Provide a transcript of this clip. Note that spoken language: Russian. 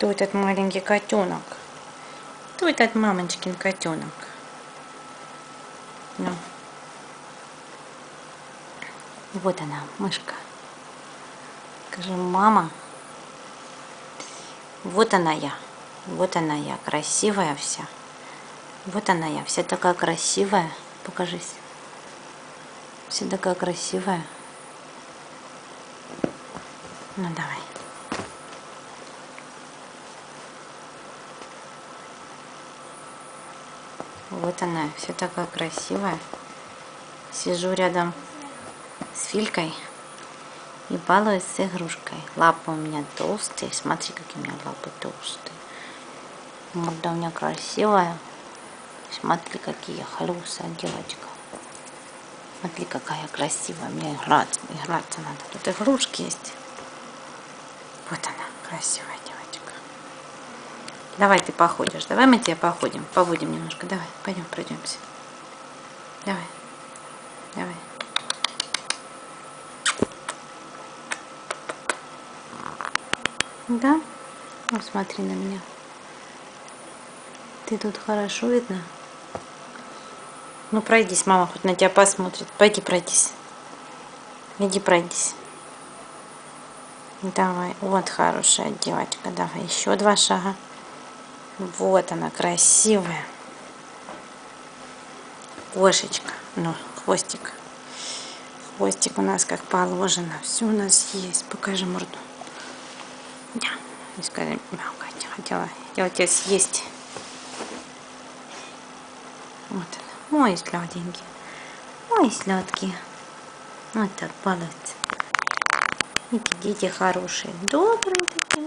Кто этот маленький котенок? Кто этот мамочкин котенок? Ну. Вот она, мышка. Скажи, мама. Вот она я. Вот она я, красивая вся. Вот она я, вся такая красивая. Покажись. Вся такая красивая. Ну давай. Вот она, вся такая красивая. Сижу рядом с Филькой и балуюсь с игрушкой. Лапы у меня толстые. Смотри, какие у меня лапы толстые. Морда у меня красивая. Смотри, какие я хорошая девочка. Смотри, какая красивая. Мне играться, играться надо. Тут игрушки есть. Вот она, красивая. Давай ты походишь. Давай мы тебя походим. Поводим немножко. Давай, пойдем, пройдемся. Давай. Давай. Да? Вот смотри на меня. Ты тут хорошо видно? Ну пройдись, мама хоть на тебя посмотрит. Пойди пройдись. Иди пройдись. Давай. Вот хорошая девочка. Давай еще два шага. Вот она красивая. Кошечка. Ну, хвостик. Хвостик у нас как положено. Все у нас есть. Покажи морду. Да. Не скажи мяукать. Хотела, хотела тебя съесть. Вот он. Ой, сладенький. Ой, сладкий. Вот так балуется. Эти дети хорошие. Добрые такие.